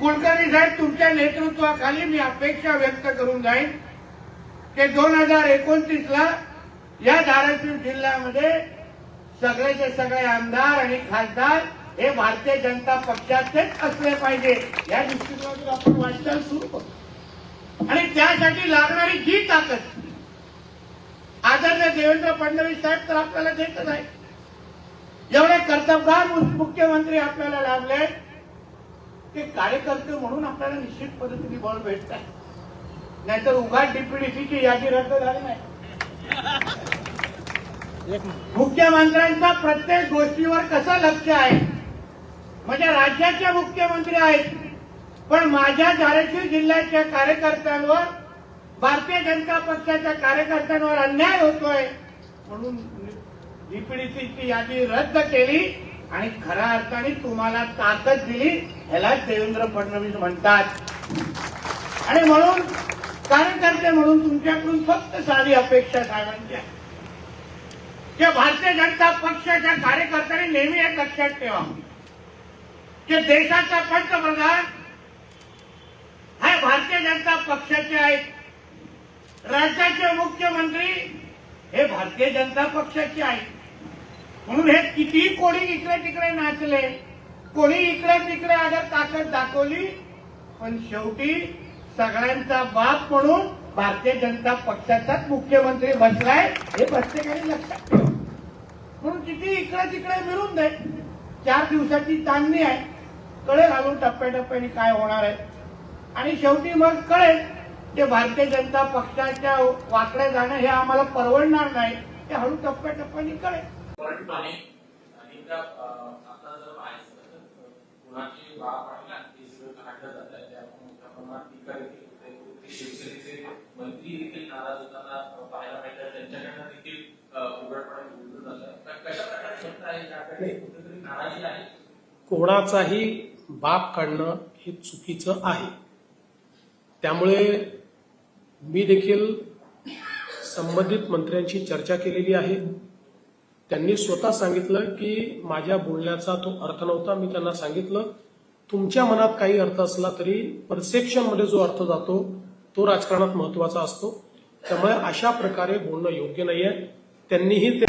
कुलकर्णी साहेब तुमच्या नेतृत्वाखाली मी अपेक्षा व्यक्त करून जाईन की दोन हजार एकोणतीस ला या धाराशिव जिल्ह्यामध्ये सगळेचे सगळे आमदार आणि खासदार हे भारतीय जनता पक्षाचेच असले पाहिजे. या दृष्टिकोनातून आपण वाटचाल सुरू करू. आणि त्यासाठी लागणारी जी ताकद आदरणीय देवेंद्र फडणवीस साहेब तर आपल्याला देतच आहे एवढे कर्तबगार मुख्यमंत्री आपल्याला लाभले ते कार्यकर्ते म्हणून आपल्याला निश्चित पद्धतीने बळ भेटत आहे नाहीतर उघाड डीपीडीसीची यादी रद्द झाली नाही. मुख्यमंत्र्यांचा प्रत्येक गोष्टीवर कसं लक्ष आहे? म्हणजे राज्याचे मुख्यमंत्री आहेत पण माझ्या धाराशिव जिल्ह्याच्या कार्यकर्त्यांवर भारतीय जनता पक्षाच्या कार्यकर्त्यांवर अन्याय होतोय म्हणून डीपीडीसीची यादी रद्द केली. आणि खऱ्या अर्थाने तुम्हाला ताकद दिली ह्यालाच देवेंद्र फडणवीस म्हणतात. आणि म्हणून कार्यकर्ते म्हणून तुमच्याकडून फक्त साधी अपेक्षा साहेबांची आहे की भारतीय जनता पक्षाच्या कार्यकर्त्यांनी नेहमी एक लक्षात ठेवा. की देशाचा पंतप्रधान हा भारतीय जनता पक्षाचे आहेत. राज्याचे मुख्यमंत्री हे भारतीय जनता पक्षाचे आहेत. म्हणून हे किती कोणी इकडे तिकडे नाचले कोणी इकडे तिकडे अगर ताकद दाखवली पण शेवटी सगळ्यांचा बाप म्हणून भारतीय जनता पक्षाचाच मुख्यमंत्री बसलाय हे प्रत्येकाने लक्षात ठेव. म्हणून किती इकडे तिकडे मिळून दे चार दिवसाची चांदणी आहे कळेल घालून टप्प्याटप्प्याने काय होणार आहे. आणि शेवटी मग कळेल ते भारतीय जनता पक्षाच्या वाकडे जाणं हे आम्हाला परवडणार नाही ते हळू टप्प्याटप्प्याने कळेल मंत्री देखील नाराज होताना पाहायला मिळतात त्यांच्याकडनं देखील उघडपणे कोणाचाही बाप काढणं हे चुकीचं आहे. त्यामुळे मी देखील संबंधित मंत्र्यांशी चर्चा केलेली आहे. त्यांनी स्वतः सांगितलं की माझ्या बोलण्याचा तो अर्थ नव्हता. मी त्यांना सांगितलं तुमच्या मनात काही अर्थ असला तरी परसेप्शनमध्ये जो अर्थ जातो तो राजकारणात महत्त्वाचा असतो. त्यामुळे अशा प्रकारे बोलणं योग्य नाहीये. त्यांनीही ते